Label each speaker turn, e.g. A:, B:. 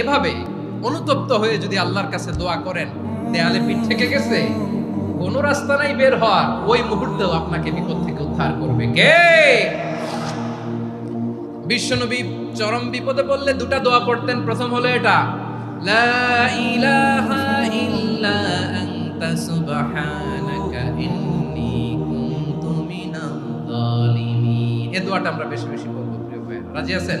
A: এভাবে অনুতপ্ত হয়ে যদি আল্লাহর কাছে দোয়া করেন, দেয়ালে পিঠ থেকে গেছে, কোন রাস্তা নাই বের হওয়ার, ওই মুহূর্তেও আপনাকে বিপদ থেকে উদ্ধার করবে। কে? বিশ্বনবী চরম বিপদে পড়লে দুটা দোয়া পড়তেন। প্রথম হলো এটা, লা ইলাহা ইল্লা আনতা সুবহানাকা ইন্নী কুনতু মিনাল এই দোয়াটা আমরা বেশি বেশি পড়ব, প্রিয় ভাই রাজি আছেন?